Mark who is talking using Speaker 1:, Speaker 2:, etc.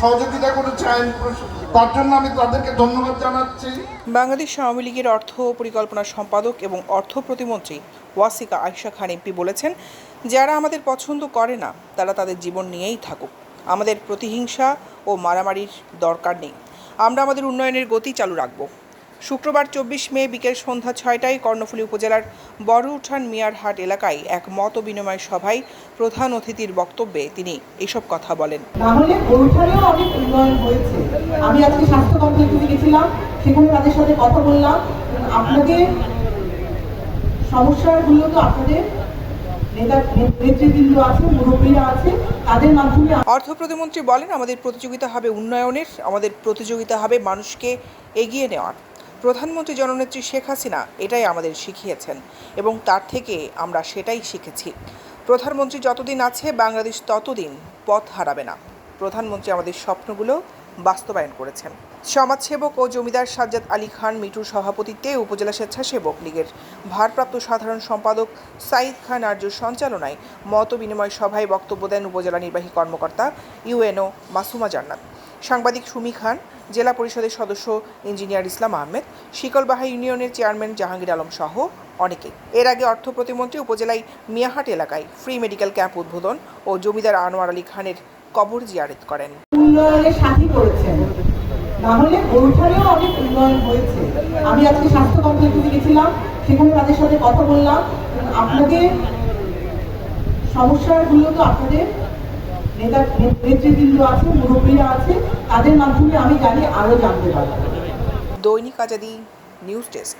Speaker 1: সহযোগিতা করেছে আইন প্রশ- তার জন্য আমি তাদেরকে ধন্যবাদ জানাচ্ছি।
Speaker 2: বাংলাদেশ আওয়ামী লীগের অর্থ পরিকল্পনা সম্পাদক এবং অর্থ প্রতিমন্ত্রী ওয়াসিকা আয়শা খান এমপি বলেছেন, যারা আমাদের পছন্দ করে না, তারা তাদের জীবন নিয়েই থাকুক। আমাদের প্রতিহিংসা ও মারামারির দরকার নেই। আমরা আমাদের উন্নয়নের গতি চালু রাখব। শুক্রবার চব্বিশ মে বিকেল সন্ধ্যা ছয়টায় কর্ণফুলী উপজেলার বড় উঠান মিয়ারহাট এলাকায় এক মত বিনিময় সভায় প্রধান অতিথির বক্তব্যে তিনি এসব কথা বলেন।
Speaker 3: তাহলে অনেক উন্নয়ন হয়েছে। আমি আজকে স্বাস্থ্য কমপ্লেক্সে গেছিলাম সেখানে তাদের সাথে কথা বললাম। আপনাদের সমস্যাগুলো তো আপনাদের
Speaker 2: অর্থ প্রতিমন্ত্রী বলেন আমাদের প্রতিযোগিতা হবে উন্নয়নের আমাদের প্রতিযোগিতা হবে মানুষকে এগিয়ে নেওয়ার। প্রধানমন্ত্রী জননেত্রী শেখ হাসিনা এটাই আমাদের শিখিয়েছেন এবং তার থেকে আমরা সেটাই শিখেছি। প্রধানমন্ত্রী যতদিন আছে, বাংলাদেশ ততদিন পথ হারাবে না। প্রধানমন্ত্রী আমাদের স্বপ্নগুলো বাস্তবায়ন করেছেন। সমাজসেবক ও জমিদার সাজ্জাদ আলী খান মিটুর সভাপতিত্বে উপজেলা স্বেচ্ছাসেবক লীগের ভারপ্রাপ্ত সাধারণ সম্পাদক সাইদ খান আর্যর সঞ্চালনায় মত বিনিময় সভায় বক্তব্য দেন উপজেলা নির্বাহী কর্মকর্তা ইউএনও মাসুমা জান্নাত। সাংবাদিক সুমি খান, জেলা পরিষদের সদস্য ইঞ্জিনিয়ার ইসলাম আহমেদ শিকলবাহা ইউনিয়নের চেয়ারম্যান জাহাঙ্গীর আলম সহ অনেকে। এর আগে অর্থ প্রতিমন্ত্রী উপজেলায় মিয়াহাট এলাকায় ফ্রি মেডিকেল ক্যাম্প উদ্বোধন ও জমিদার আনোয়ার আলী খানের কবর জিয়ারেত করেন।
Speaker 3: তাহলে ওইখানেও অনেক উন্নয়ন হয়েছে। আমি আজকে স্বাস্থ্য কমপ্লেক্সে গেছিলাম সেখানে তাদের সাথে কথা বললাম। আপনাদের সমস্যাগুলো তো আপনাদের নেতা নেতৃবৃন্দ আছে, মুরব্বীরা আছে, তাদের মাধ্যমে আমি জানি আরও জানতে পারব।
Speaker 2: দৈনিক আজাদি নিউজ ডেস্ক।